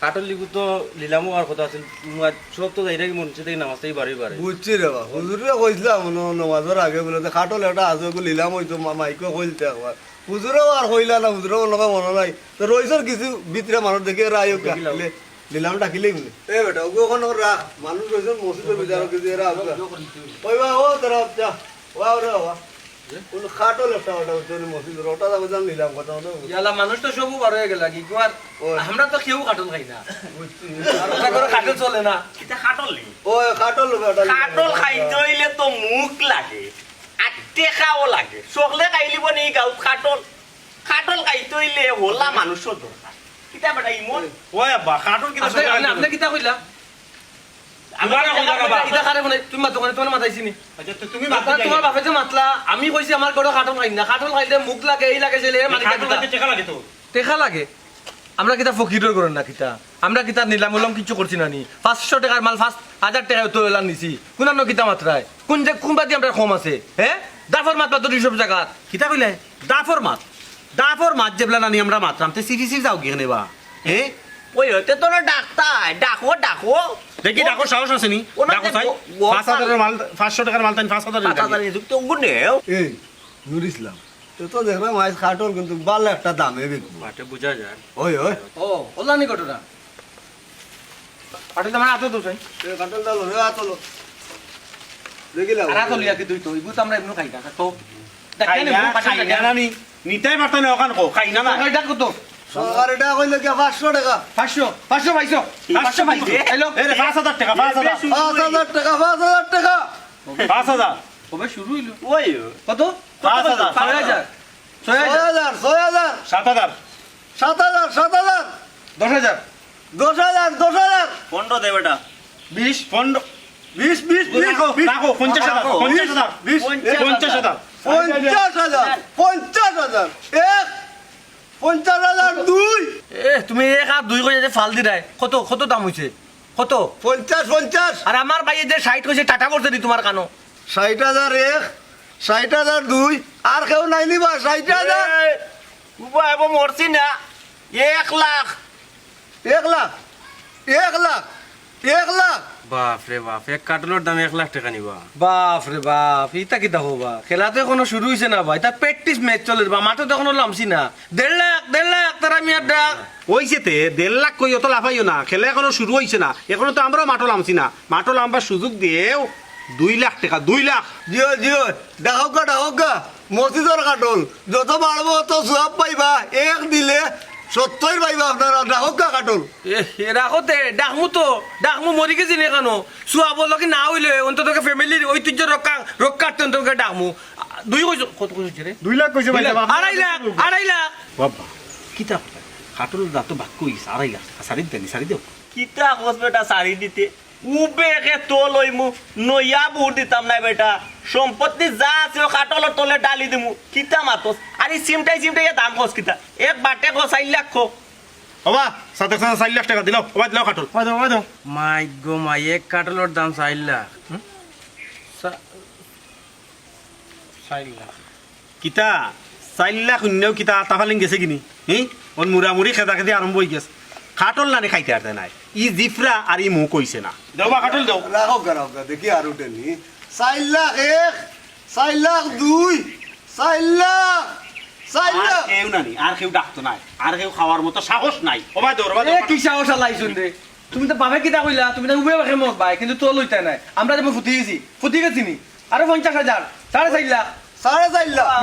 কাটল লিগু তো লিলামও আর কথা মুয়া সব তো যাইরা মন থেকে নামাজতেই বাড়ি বাড়ি। বুঝছি রে বা হুজুরে কইছিলাম ন- আগে বলে একটা আজকে গো লিলাম হইতো মাইকে কইলতে একবার হুজুরেও আর কইলা না হুজুরেও লগা মনে নাই। তো রইছর কিছু ভিতরে মানুষ দেখে রায় লিলাম ডাকিলেই বলে। এ বেটা ওকে ওখানে রাখ মানুষ রইছর মসজিদের বিচার কিছু এরা ও তোরা যা। ওয়া কোন খাটল একটা ওটা হচ্ছে মসজিদের ওটা যাব জান লিলাম কথা ওটা ইয়ালা মানুষ তো সবু বার হয়ে গেল কি কোয়ার আমরা তো কেউ কাটল খাই না। আর ওটা করে কাটল চলে না। এটা খাটল নি ও খাটল বেটা খাটল খাইতে হইলে তো মুখ লাগে আর টেকাও লাগে। সকলে খাইলিব নি গাঁত খাটল খাটল খাইতে হইলে হোলা মানুষও দরকার। কিতা বেটা ইমন? আপনি- আপনি কিতা কইলা। আমি কইছি আমার গড় কাটল খাই না কাটল খাইলে মুখ লাগে এই লাগে টেকা লাগে আমরা কিতা ফকিরের করেন না কিতা। আমরা কিতা নিলাম উলাম কিছু করছি না নি। পাঁচশো টাকার মাল ফার্স্ট হাজার টাকা তো এলাম নিছি। কোনানো কিতা মাত্রায় কোন যে কোন বাদি আমরা কম আছে? হ্যাঁ দাফর মাত্রা তো দুইশো টাকা কিতা কইলে? দাফর মাত। দাফর মাত যেবলা নানি আমরা মাতরাম তে সিরি সিরি যাও গিয়ে নেবা এ ওই হতে তোর ডাক্তার। ডাকো ডাকো। দেখি ডাকো সাহস আছে নি? ডাকো ও- পাঁচ হাজারের মাল পাঁচশো টাকার মাল তাই পাঁচ হাজার পাতাদারি যুক্ত গুনেও এই নুর ইসলাম তো তো দেখলাম আজ খাটল কিন্তু ভালো একটা দামে বিকবো মাঠে বুঝা যায়। ওই ওই। ও ওলানি ঘটনা। পাঠিয়ে আমার হাতে দোষ এ খাটল দালো রে আতলো দেখিলা আর হাতে লিয়া কি দুই তো? ইবু তো আমরা এমনি খাই না তো। খাই না না নানি নিতাই পারতা না ওখান কো। খাই না না। এটা কত সরকার এটা কি পাঁচশো টাকা? পাঁচশো পাঁচশো পাইছো। পাঁচশো পাইছো। এলো এ রে পাঁচ হাজার টাকা পাঁচ হাজার। পাঁচ হাজার টাকা পাঁচ হাজার টাকা। পাঁচ হাজার। কবে শুরু হইল? ওই। কত? পাঁচ হাজার। ছয় হাজার। ছয় ছয় হাজার হাজার ছয় হাজার। সাত হাজার। সাত হাজার সাত হাজার। দশ হাজার। দশ হাজার দশ হাজার। পনেরো দে বেটা। বিশ। পনেরো। বিশ বিশ বিশ। রাখো রাখো পঞ্চাশ হাজার পঞ্চাশ হাজার। বিশ পঞ্চাশ হাজার। পঞ্চাশ হাজার দুই। এ তুমি এক আর দুই করে যে ফাল দি দেয় কত কত দাম হয়েছে কত? পঞ্চাশ পঞ্চাশ। আর আমার ভাই যে সাইট কইছে টাটা করছে দি তোমার কানো? ষাট হাজার এক ষাট হাজার দুই আর কেউ নাই নিবা ষাট হাজার। উবা এব মরছি না। এক লাখ। এক লাখ এক লাখ এক লাখ। বাপ রে বাপ এক কাটলের দাম এক লাখ টাকা নিবা। বাপ রে বাপ ইটা কি দেখো বা খেলা তো এখনও শুরু হয়েছে না ভাই তা প্র্যাকটিস ম্যাচ চলে বা মাঠে তো এখনও লামছি না। দেড় লাখ দেড় লাখ তারা মিয়ার ডাক। ওইছে তে দেড় লাখ কই অত লাফাইও না খেলা এখনও শুরু হয়েছে না এখনও তো আমরাও মাঠো লামছি না। মাঠো লাম্বার সুযোগ দিয়েও দুই লাখ টাকা দুই লাখ। জিও জিও ডাকক গা মসজিদর কাটল যত বাড়বো তত সব পাইবা এক দিলে সত্তর পাইবা আপনারা ডাকক গা কাটল এ রাখতে ডাকমু তো ডাকমু মরি গেছি নে কেন? চুয়া বলল কি না হইলে অন্তত ফ্যামিলির ঐতিহ্য রক্ষা রক্ষার্থে অন্তত ডাকমু। দুই কইছো কত কইছো রে দুই লাখ কইছে লাখ, আড়াই লাখ আড়াই লাখ। বাবা। কিতাব কাটল দাঁত বাক্য হইছে আড়াই লাখ সারি দেনি সারি দেও কিতা খোঁজ বেটা শাড়ি দিতে। উবেকে তো লইমু নইয়া বুট দিতাম না বেটা। সম্পত্তি যা আছে ও কাটলের তলে ডালি দিমু। কিতা মাতস আরে চিমটাই চিমটাই দাম খোঁজ কিতা? এক বাটে খো চার লাখ খো। বাবা সাত এক চার লাখ টাকা দিলাও। বাবা দিলাও কাটল। বাবা দাও বাবা দাও। মাই গো মাই এক কাটলের দাম চার লাখ চার লাখ কিতা? চার লাখ শূন্যও কিতা তাফালিং গেছে কিনি? হি? ওর মুড়ামুড়ি খেদা খেদি আরম্ভ হয়ে গেছে। কাটল নানি খাইতে আরতে নাই। ই জিফরা আর ই মু কইছে না। দেও বা কাটল দেও। রাখক গা দেখি আর উঠেনি চার লাখ এক চার লাখ দুই চার লাখ আর কেউ নানি আর কেউ ডাকতো নাই আর কেউ খাওয়ার মতো সাহস নাই। ওবা দেও বাবা কি সাহস লাইছুন রে তুমি তো বাবে কিতা কইলা তুমি তো উবে বাখে মত ভাই কিন্তু তোর লইতা নাই। আমরা যেমন ফুটি গেছি ফুটি গেছি নি। আরও পঞ্চাশ হাজার সাড়ে চার লাখ সাড়ে চার লাখ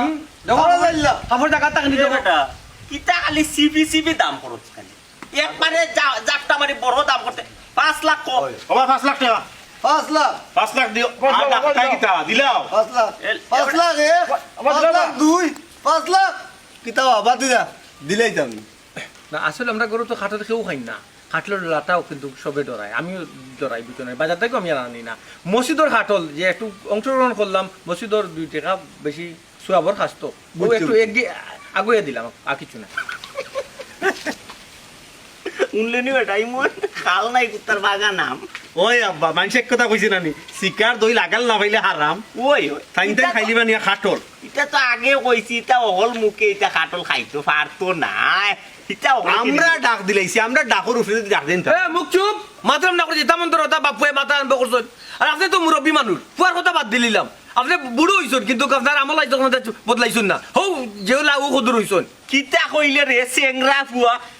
সাড়ে চার লাখ কাপড় টাকা টাকা নিতে বেটা কিতা খালি সিবি সিবি দাম খরচ খালি। একবারে জাপটা মারি বড় দাম করতে পাঁচ লাখ কো। ওই, পাঁচ লাখ টাকা। পাঁচ লাখ। পাঁচ লাখ দিও আর কিতা দিলাও। পাঁচ লাখ। এ- পাঁচ লাখ এক পাঁচ লাখ দুই পাঁচ লাখ। কিতাব আবার দিদা দিলেই তো আমি না আসলে আমরা গরু তো খাটের কেউ খাই না। খাটলের লাটাও কিন্তু সবে ডরায় আমিও ডরাই বিচনে বাজার থেকেও আমি আর আনি না। মসজিদর খাটল যে একটু অংশগ্রহণ করলাম মসজিদর দুই টাকা বেশি সুয়াবর খাসতো একটু এগিয়ে আগুয়ে দিলাম আর কিছু না শুনলে নি বেটা ইমন খাল নাই কুত্তার বাগা নাম ওই আব্বা মানুষ এক কথা কইছে নানি শিকার দই লাগাল না পাইলে হারাম। ওই তাই তাই খাইলি বানিয়া খাটল। এটা তো আগে কইছি এটা অহল মুখে এটা কাটল খাইতো পারতো না। ইটা আমরা ডাক দিলাইছি আমরা ডাকর উপরে ডাক দিন এ মুখ চুপ! মাতলাম না করছি তামন তোর কথা বাপুয়ে মাথা আনব করছেন আর আপনি তো মুরব্বী মানুষ পুয়ার কথা বাদ দিলিলাম আপনি বুড়ো হইছেন কিন্তু আপনার আমল আইতো বদলাইছেন না। হৌ যেগুলা ও সদুর হইছেন। কিতা কইলে রে চেংরা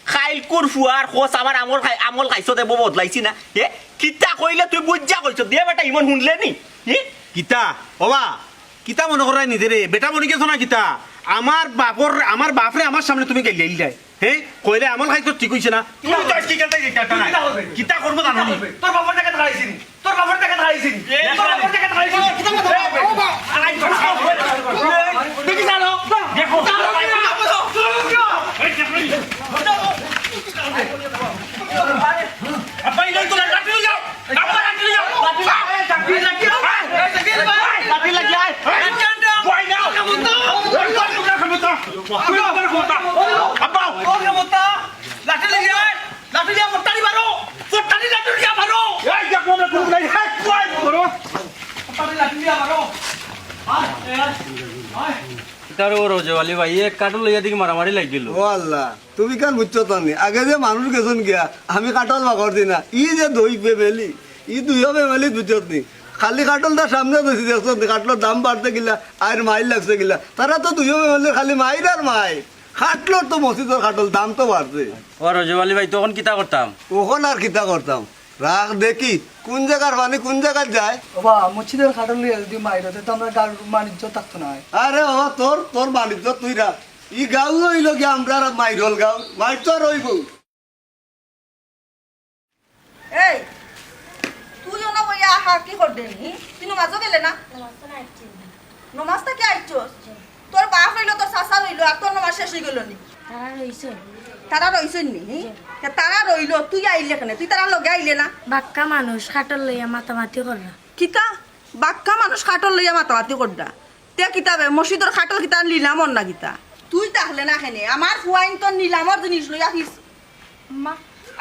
ফুয়া খাইলকুর ফুয়ার খোঁজ আমার আমল খাই আমল খাইছ দেব বদলাইছি না এ কিতা কইলে তুই বুঝা কইছ দিয়ে বেটা ইমন শুনলে নি এ কিতা ওবা কিতা মনে করাই নিদে রে বেটা মনে গেছো না কিতা আমার বাপর আমার বাপরে আমার সামনে তুমি গেলি আইলাই হে কইলে আমল খাইতো ঠিক হইছে না তুমি তো কি কেন কিতা করব জানো তোর বাবার টাকা খাইছিনি তোর বাবার টাকা খাইছিনি তোর বাবার টাকা খাইছিনি দেখি জানো দেখো লাঠি লাগি আয় লাঠি লেগে লাঠি লিয়া মোটানি মারো মোটানি লাঠি লিয়া মারো মোটানি লাঠি লিয়া মারো তার ও রোজওয়ালি ভাই এক কাটল লইয়া দিকে মারামারি লাগিল। ও আল্লাহ তুমি কেন বুঝছ তানি আগে যে মানুষ গেছুন গিয়া আমি কাটল বাগর দি না ই যে দই ফেমেলি ই দুইও ফেমেলি বুঝছত নি? খালি কাটলটা সামনে ধরছি দেখছ কাটলোর দাম বাড়তে গিলা আর মাইল লাগছে গিলা। তারা তো দুইও ফেমেলির খালি মাইর আর মাই খাটলোর তো মসজিদের কাটল দাম তো বাড়ছে। ও রোজওয়ালি ভাই তখন কিতা করতাম? ওখন আর কিতা করতাম? রাখ দেখি কোন জায়গার পানি কোন জায়গার যায় বাবা মসজিদের খাটল লিয়ে যদি মাইরতে তো আমরা গাড়ির বাণিজ্য থাকতো না আরে ও তোর তোর বাণিজ্য তুই রাখ। ই গাঁও হইল গিয়া আমরা মাইরল গাঁও। মাইর তো রইব। এই তুই না বইয়া আহা কি করবে? নি তুই নমাজও গেলে না? নমাজটা কি আইছস তোর বাপ হইল তোর চাচা হইল আর তোর নমাজ শেষ হয়ে গেল নি। তারা রইছে। নি? তা তারা রইল তুই আইলে কেন? তুই তারা লগে আইলে না? বাক্কা মানুষ খাটল লইয়া মাতামাতি কররা। কিতা? বাক্কা মানুষ খাটল লইয়া মাতামাতি করডা তে কিতাবে মসজিদের খাটল কিতা নিলামর না কিতা? তুই তাহলে না খেনে আমার ফুয়াইন তোর নিলামর জিনিস লইয়া ফিস মা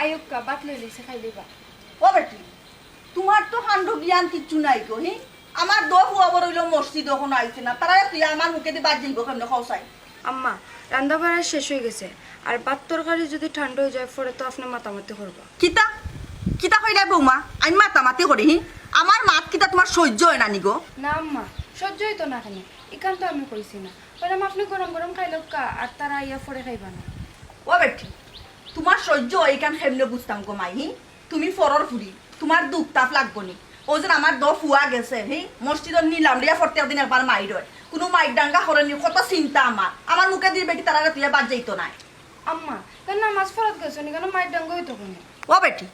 আয়ুক্কা বাত লই লইছে খাই লইবা। ও বেটি তোমার তো কাণ্ড জ্ঞান কিচ্ছু নাই গো হি আমার দো বড় হইল মসজিদ ওখানে আইছে না। তারা তুই আমার মুখে দিয়ে বাদ যাইব কেমন খাওসাই আম্মা রান্না বাড়া শেষ হয়ে গেছে। আর ভাত তরকারি যদি ঠান্ডা হয়ে যায় পরে তো আপনি মাতামাতি করবা। কিতা? কিতা কইলা বৌমা? আমি মাতামাতি করি আমার মাত কিতা তোমার সহ্য হয় না নি গো। না আম্মা সহ্য হইতো না কেন? এখান তো আমি কইছি না। বললাম আপনি গরম গরম খাইলো কা আর তারা ইয়া পরে খাইবা না। ও বেটি তোমার সহ্য হয় এইখান সেমনে বুঝতাম গো মাই তুমি ফরর ফুরি তোমার দুঃখ তাপ লাগবো নি। ও যেন আমার দ ফুয়া গেছে হি? মসজিদত নিলাম রিয়া প্রত্যেক দিন একবার মাইর হয়। কোনো মাইক ডাঙ্গা করেনি কত চিন্তা আমার? আমার মুখে দিয়ে বেটি তারা তুই বাদ যাইতো নাই। আম্মা কেন নামাজ ফরত গেছো নি? কেন মায়ের ডাঙ্গ হইতো কেন? ও বেটি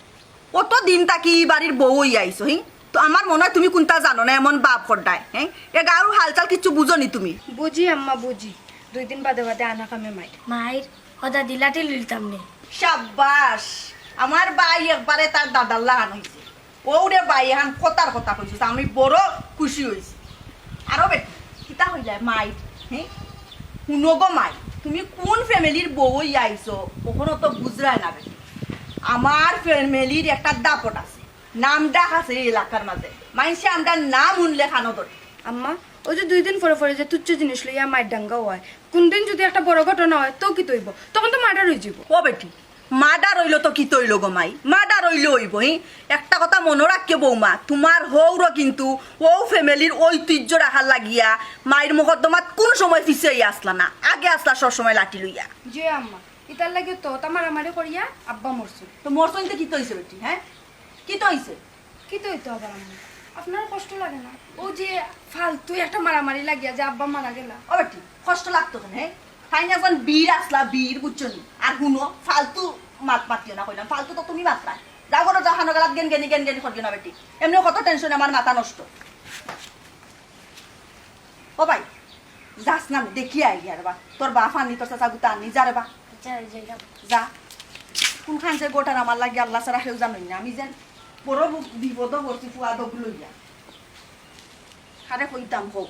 কত দিন তাকি ই বাড়ির বউ হই আইছো হি? তো আমার মনে হয় তুমি কোনটা জানো না এমন বাপ করডায় হ্যাঁ এ গাঁর হালচাল কিচ্ছু বুঝো নি তুমি? বুঝি আম্মা বুঝি। দুই দিন বাদে বাদে আনা কামে মাইর। মায়ের সদা দিলাতে লিলতাম নে। সাব্বাস আমার বাই একবারে তার দাদার লাগান হয়েছে ওরে বাই এখন কথার কথা কইছিস আমি বড় খুশি হয়েছি আরও বেটি কিতা হইলে মাই। হ্যাঁ শুনো গো মাই তুমি কোন ফ্যামিলির বউ আইছো কখনো তো বুঝরায় না বেটি আমার ফ্যামিলির একটা দাপট আছে। নাম ডাক আছে এই এলাকার মাঝে মাইসে আমরা নাম উনলে খানো ধরে আম্মা ওই যে দুই দিন পরে পরে যে তুচ্ছ জিনিস লইয়া মায়ের ডাঙ্গা হয়। কোন দিন যদি একটা বড় ঘটনা হয় তো কি তৈব? তখন তো মার্ডার হয়ে যাব। ও বেটি? মাডা রইল তো কি তৈল গো মাই? মাডা রইল হইব হি একটা কথা মনে রাখিও বৌমা তোমার হৌর কিন্তু ও ফ্যামিলির ঐতিহ্য রাখার লাগিয়া মায়ের মুকদ্দমাত কোন সময় পিছিয়ে আসলা না আগে আসলা সবসময় লাঠি লইয়া। যে আম্মা ইতার লাগে তো তা মারামারি করিয়া আব্বা মরছে। তো মোর সঙ্গে কি তৈছে বেটি হ্যাঁ? কি তৈছে? কি তো হইতো আবার আম্মা? আপনার কষ্ট লাগে না? ও যে ফালতু একটা মারামারি লাগিয়া যে আব্বা মারা গেলা। ও বেটি কষ্ট লাগতো কেন হ্যাঁ? ফাইন এখন বীর আসলা বীর বুঝছ আর শুনো ফালতু মাত মাতিও না কইলাম। ফালতু তো তুমি মাত্রা যা করো যা হানো গেলাত গেন গেনি গেন গেনি করিও না বেটি। এমনি কত টেনশন আমার মাথা নষ্ট। ও ভাই যাস না দেখি আই আর বা। তোর বা ফানি তোর চাচা গুতা আনি যা রে বা। যা। কোনখান যে গোটার আমার লাগে আল্লাহ সারা সেও জানোই না। আমি যেন বড় বিপদ ভর্তি ফুয়া দগুলো ইয়া হারে কইতাম হোক